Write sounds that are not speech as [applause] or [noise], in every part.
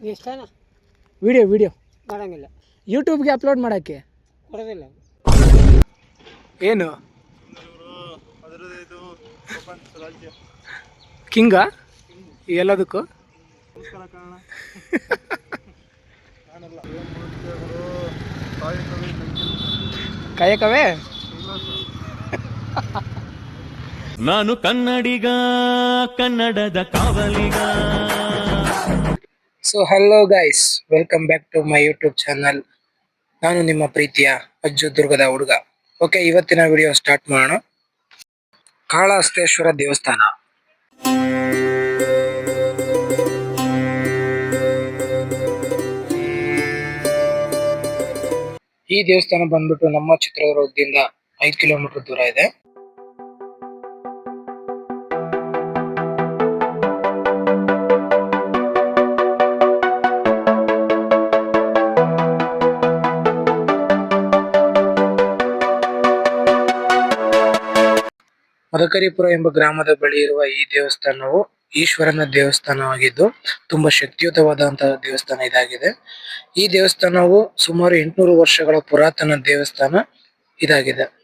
ಇಷ್ಟನಾ video video. ಮಾಡೋಂಗಿಲ್ಲ. ಯೂಟ್ಯೂಬ್ಗೆ upload ಮಾಡೋಕ್ಕೆ. ಕೊಡೋದಿಲ್ಲ. ಏನು? ಕಿಂಗ? ಎಲ್ಲದಕ್ಕೂ? [laughs] ಕಾಯಕವೇ [laughs] ನಾನು ಕನ್ನಡಿಗ ಕನ್ನಡದ ಕಾವಲಿಗ. So hello guys welcome back to my YouTube channel ನಾನು ನಿಮ್ಮ ಪ್ರೀತಿಯ ಅಜ್ಜು ದುರ್ಗದ ಹುಡುಗ. ಓಕೆ ಇವತ್ತಿನ ವಿಡಿಯೋ ಸ್ಟಾರ್ಟ್ ಮಾಡೋಣ. ಕಾಳಹಸ್ತೇಶ್ವರ ದೇವಸ್ಥಾನ. ಈ ದೇವಸ್ಥಾನ ಬಂದ್ಬಿಟ್ಟು ನಮ್ಮ ಚಿತ್ರದುರ್ಗದಿಂದ ಐದು ಕಿಲೋಮೀಟರ್ ದೂರ ಇದೆ. ಮದಕರಿಪುರ ಎಂಬ ಗ್ರಾಮದ ಬಳಿ ಇರುವ ಈ ದೇವಸ್ಥಾನವು ಈಶ್ವರನ ದೇವಸ್ಥಾನವಾಗಿದ್ದು, ತುಂಬಾ ಶಕ್ತಿಯುತವಾದಂತಹ ದೇವಸ್ಥಾನ ಇದಾಗಿದೆ. ಈ ದೇವಸ್ಥಾನವು ಸುಮಾರು ಎಂಟುನೂರು ವರ್ಷಗಳ ಪುರಾತನ ದೇವಸ್ಥಾನ ಇದಾಗಿದೆ.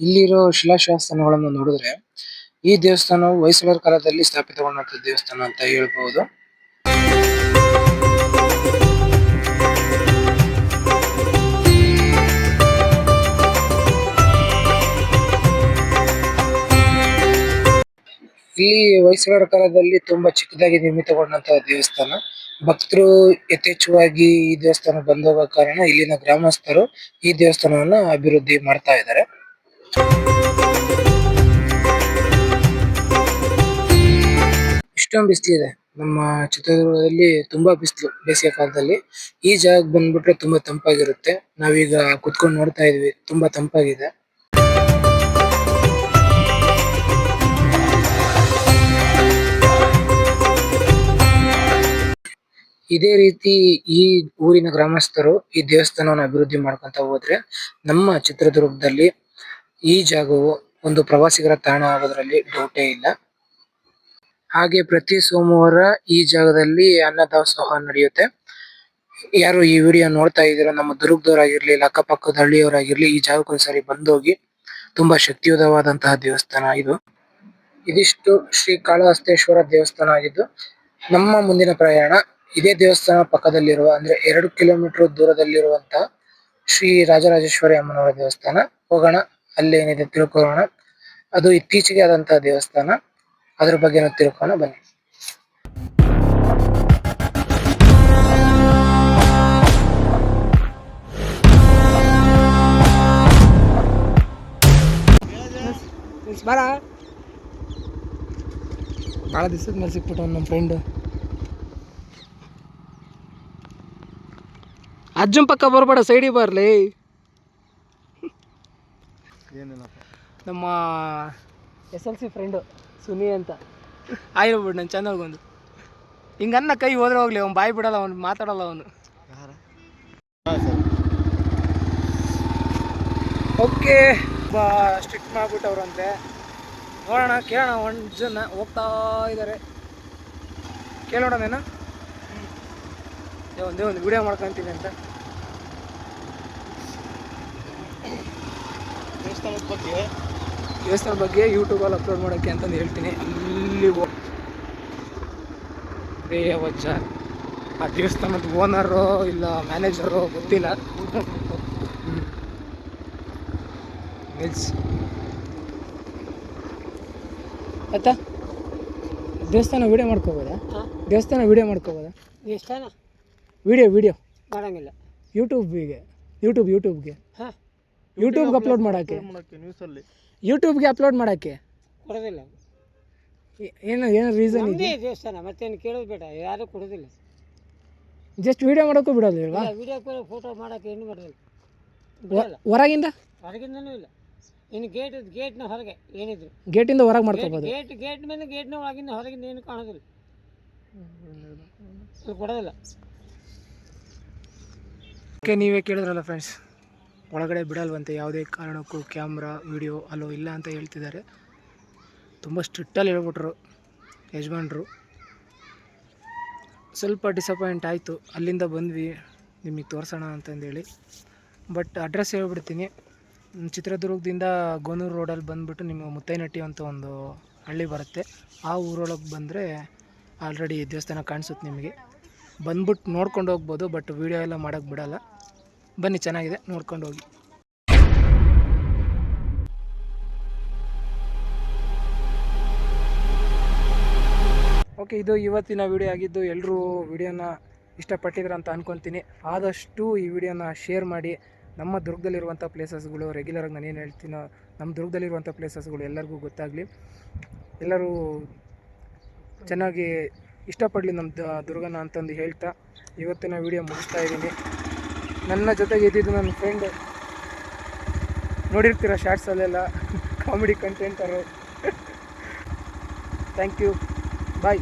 ಇಲ್ಲಿರೋ ಶಿಲಾಶಾಸನಗಳನ್ನು ನೋಡಿದ್ರೆ ಈ ದೇವಸ್ಥಾನವು ಹೊಯ್ಸಳರ ಕಾಲದಲ್ಲಿ ಸ್ಥಾಪಿತಗೊಂಡಂತ ದೇವಸ್ಥಾನ ಅಂತ ಹೇಳ್ಬಹುದು ಇಲ್ಲಿ ಹೊಯ್ಸಳರ ಕಾಲದಲ್ಲಿ ತುಂಬಾ ಚಿಕ್ಕದಾಗಿ ನಿರ್ಮಿತಗೊಂಡಂತಹ ದೇವಸ್ಥಾನ. ಭಕ್ತರು ಯಥೇಚ್ಛವಾಗಿ ಈ ದೇವಸ್ಥಾನ ಬಂದೋಗ ಕಾರಣ ಇಲ್ಲಿನ ಗ್ರಾಮಸ್ಥರು ಈ ದೇವಸ್ಥಾನವನ್ನ ಅಭಿವೃದ್ಧಿ ಮಾಡ್ತಾ ಇದ್ದಾರೆ. ಇಷ್ಟೊಂದು ಬಿಸಿಲಿದೆ ನಮ್ಮ ಚಿತ್ರದುರ್ಗದಲ್ಲಿ ತುಂಬಾ ಬಿಸಿಲು ಬೇಸಿಗೆ ಕಾಲದಲ್ಲಿ. ಈ ಜಾಗ ಬಂದ್ಬಿಟ್ರೆ ತುಂಬಾ ತಂಪಾಗಿರುತ್ತೆ. ನಾವೀಗ ಕುತ್ಕೊಂಡು ನೋಡ್ತಾ ಇದೀವಿ. ತುಂಬಾ ತಂಪಾಗಿದೆ. ಇದೇ ರೀತಿ ಈ ಊರಿನ ಗ್ರಾಮಸ್ಥರು ಈ ದೇವಸ್ಥಾನವನ್ನು ಅಭಿವೃದ್ಧಿ ಮಾಡ್ಕೊಂತ ಹೋದ್ರೆ ನಮ್ಮ ಚಿತ್ರದುರ್ಗದಲ್ಲಿ ಈ ಜಾಗವು ಒಂದು ಪ್ರವಾಸಿಗರ ತಾಣ ಆಗೋದ್ರಲ್ಲಿ ಡೌಟೇ ಇಲ್ಲ. ಹಾಗೆ ಪ್ರತಿ ಸೋಮವಾರ ಈ ಜಾಗದಲ್ಲಿ ಅನ್ನದಾಸೋಹ ನಡೆಯುತ್ತೆ. ಯಾರು ಈ ವಿಡಿಯೋ ನೋಡ್ತಾ ಇದ್ದೀರಾ ನಮ್ಮ ದುರ್ಗದವರಾಗಿರ್ಲಿ ಇಲ್ಲ ಅಕ್ಕಪಕ್ಕದ ಹಳ್ಳಿಯವರಾಗಿರ್ಲಿ, ಈ ಜಾಗಕ್ಕೆ ಒಂದ್ಸರಿ ಬಂದೋಗಿ ತುಂಬಾ ಶಕ್ತಿಯುತವಾದಂತಹ ದೇವಸ್ಥಾನ ಇದು. ಇದಿಷ್ಟು ಶ್ರೀ ಕಾಳಹಸ್ತೇಶ್ವರ ದೇವಸ್ಥಾನ ಆಗಿದ್ದು, ನಮ್ಮ ಮುಂದಿನ ಪ್ರಯಾಣ ಇದೇ ದೇವಸ್ಥಾನ ಪಕ್ಕದಲ್ಲಿರುವ, ಅಂದ್ರೆ ಎರಡು ಕಿಲೋಮೀಟರ್ ದೂರದಲ್ಲಿರುವಂತಹ ಶ್ರೀ ರಾಜರಾಜೇಶ್ವರಿ ಅಮ್ಮನವರ ದೇವಸ್ಥಾನ. ಹೋಗೋಣ. ಅಲ್ಲಿ ಏನಿದೆ ತಿಳ್ಕೊಳ್ಳೋಣ. ಅದು ಇತ್ತೀಚೆಗೆ ಆದಂತಹ ದೇವಸ್ಥಾನ. ಅದ್ರ ಬಗ್ಗೆ ತಿಳ್ಕೊಳ್ಳೋಣ, ಬನ್ನಿ. ಬರ. ಭಾಳ ದಿವಸದ ಮೇಲೆ ಸಿಕ್ಬಿಟ್ಟು ನಮ್ಮ ಫ್ರೆಂಡ್ ಅಜ್ಜನ್ ಪಕ್ಕ ಬರಬೇಡ ಸೈಡಿಗೆ ಬರಲಿ. ನಮ್ಮ S L C friend Suni ಅಂತ. ಆಗಿರ್ಬಿಡು ನನ್ನ ಹಿಂಗೆ ಹಿಂಗನ್ನ ಕೈ ಹೋದ್ರೆ ಹೋಗ್ಲಿ ಅವ್ನು ಬಾಯಿ ಬಿಡಲ್ಲ ಅವ್ನು ಮಾತಾಡಲ್ಲ ಅವನು. ಓಕೆ ಬಾ ಸ್ಟ್ರಿಕ್ಟ್ ಮಾಡ್ಬಿಟ್ಟವ್ರಂತೆ. ನೋಡೋಣ ಕೇಳೋಣ ಒಂದು ಜನ ಹೋಗ್ತಾ ಇದ್ದಾರೆ ಕೇಳೋಣ ಏನೋ ಒಂದೇ ಒಂದು ವಿಡಿಯೋ ಮಾಡ್ಕೊಂತೀನಿ ಅಂತ. ದೇವಸ್ಥಾನದ ಬಗ್ಗೆ? ದೇವಸ್ಥಾನದ ಬಗ್ಗೆ ಯೂಟ್ಯೂಬಲ್ಲಿ ಅಪ್ಲೋಡ್ ಮಾಡೋಕ್ಕೆ ಅಂತಂದು ಹೇಳ್ತೀನಿ. ಅಲ್ಲಿ ರೇ ವಜ್ಜ. ಆ ದೇವಸ್ಥಾನದ ಓನರು ಇಲ್ಲ ಮ್ಯಾನೇಜರು ಗೊತ್ತಿಲ್ಲ. ನಿಲ್ಸ್. ಆಯ್ತಾ? ದೇವಸ್ಥಾನ ವಿಡಿಯೋ ಮಾಡ್ಕೋಬೋದಾ? ದೇವಸ್ಥಾನ ವಿಡಿಯೋ ಮಾಡ್ಕೋಬೋದಾ? ದೇವಸ್ಥಾನ? ವಿಡಿಯೋ ವಿಡಿಯೋ ಮಾಡಂಗಿಲ್ಲ. ಯೂಟ್ಯೂಬಿಗೆ ಯೂಟ್ಯೂಬ್ ಯೂಟ್ಯೂಬ್ಗೆ ಹಾಂ. ಯೂಟ್ಯೂಬ್ಗೆ ಅಪ್ಲೋಡ್ ಮಾಡೋಕ್ಕೆ. ನ್ಯೂಸಲ್ಲಿ ಯೂಟ್ಯೂಬ್ಗೆ ಅಪ್ಲೋಡ್ ಮಾಡೋಕ್ಕೆ. ಕೊಡೋದಿಲ್ಲ. ಏನು ಏನು ರೀಸನ್ ಇದೆ? ನಮ್ಮದೇ ದೇವಸ್ಥಾನ ಮತ್ತೇನು ಕೇಳೋದು ಬೇಡ ಯಾರೂ ಕೊಡೋದಿಲ್ಲ. ಜಸ್ಟ್ ವಿಡಿಯೋ ಮಾಡೋಕ್ಕೂ ಬಿಡೋದಿಲ್ವಾ? ವಿಡಿಯೋ ಫೋಟೋ ಮಾಡೋಕ್ಕೆ ಏನು ಮಾಡೋದಿಲ್ಲ ಬಿಡಲ್ಲ. ಹೊರಗಿಂದ? ಹೊರಗಿಂದನೂ ಇಲ್ಲ. ಇನ್ನು ಗೇಟ್ ಗೇಟ್ನ ಹೊರಗೆ ಏನಿದ್ರು. ಗೇಟಿಂದ ಹೊರಗೆ ಮಾಡ್ಕೋಬೋದು. ಗೇಟ್ ಗೇಟ್ ಮೇಲೆ ಗೇಟ್ನ ಒಳಗಿಂದ ಹೊರಗಿಂದ ಏನು ಕಾಣೋದಿಲ್ಲ. ಅಲ್ಲಿ ಕೊಡೋದಿಲ್ಲ. ಓಕೆ ನೀವೇ ಕೇಳಿದ್ರಲ್ಲ ಫ್ರೆಂಡ್ಸ್ ಒಳಗಡೆ ಬಿಡಲ್ವಂತೆ ಯಾವುದೇ ಕಾರಣಕ್ಕೂ ಕ್ಯಾಮ್ರಾ, ವಿಡಿಯೋ ಅಲ್ಲೋ ಇಲ್ಲ ಅಂತ ಹೇಳ್ತಿದ್ದಾರೆ. ತುಂಬ ಸ್ಟ್ರಿಕ್ಟಲ್ಲಿ ಹೇಳ್ಬಿಟ್ರು ಯಜಮಾನ್ರು. ಸ್ವಲ್ಪ ಡಿಸಪಾಯಿಂಟ್ ಆಯಿತು. ಅಲ್ಲಿಂದ ಬಂದ್ವಿ. ನಿಮಗೆ ತೋರಿಸೋಣ ಅಂತಂದೇಳಿ. ಬಟ್ ಅಡ್ರೆಸ್ ಹೇಳ್ಬಿಡ್ತೀನಿ. ಚಿತ್ರದುರ್ಗದಿಂದ ಗೋನೂರು ರೋಡಲ್ಲಿ ಬಂದುಬಿಟ್ಟು ನಿಮ್ಮ ಮುತ್ತೈನಟ್ಟಿ ಅಂತ ಒಂದು ಹಳ್ಳಿ ಬರುತ್ತೆ. ಆ ಊರೊಳಗೆ ಬಂದರೆ ಆಲ್ರೆಡಿ ದೇವಸ್ಥಾನ ಕಾಣಿಸುತ್ತೆ ನಿಮಗೆ. ಬಂದ್ಬಿಟ್ಟು ನೋಡ್ಕೊಂಡು ಹೋಗ್ಬೋದು, ಬಟ್ ವೀಡಿಯೋ ಎಲ್ಲ ಮಾಡೋಕ್ಕೆ ಬಿಡಲ್ಲ. ಬನ್ನಿ, ಚೆನ್ನಾಗಿದೆ. ನೋಡ್ಕೊಂಡು ಹೋಗಿ. ಓಕೆ ಇದು ಇವತ್ತಿನ ವಿಡಿಯೋ ಆಗಿದ್ದು ಎಲ್ಲರೂ ವಿಡಿಯೋನ ಇಷ್ಟಪಟ್ಟಿದ್ರ ಅಂತ ಅನ್ಕೊತೀನಿ. ಆದಷ್ಟು ಈ ವಿಡಿಯೋನ ಶೇರ್ ಮಾಡಿ. ನಮ್ಮ ದುರ್ಗದಲ್ಲಿರುವಂಥ ಪ್ಲೇಸಸ್ಗಳು ರೆಗ್ಯುಲರಾಗಿ ನಾನು ಏನು ಹೇಳ್ತೀನೋ ನಮ್ಮ ದುರ್ಗದಲ್ಲಿರುವಂಥ ಪ್ಲೇಸಸ್ಗಳು ಎಲ್ಲರಿಗೂ ಗೊತ್ತಾಗಲಿ. ಎಲ್ಲರೂ ಚೆನ್ನಾಗಿ ಇಷ್ಟಪಡಲಿ ನಮ್ಮ ದುರ್ಗನ ಅಂತಂದು ಹೇಳ್ತಾ. ಇವತ್ತಿನ ವಿಡಿಯೋ ಮುಗಿಸ್ತಾ ಇದ್ದೀನಿ. ನನ್ನ ಜೊತೆಗೆ ಇದ್ದಿದ್ದು ನನ್ನ ಫ್ರೆಂಡ್ ನೋಡಿರ್ತೀರ ಶಾರ್ಟ್ಸಲ್ಲೆಲ್ಲ ಕಾಮಿಡಿ ಕಂಟೆಂಟರು ಥ್ಯಾಂಕ್ ಯು ಬಾಯ್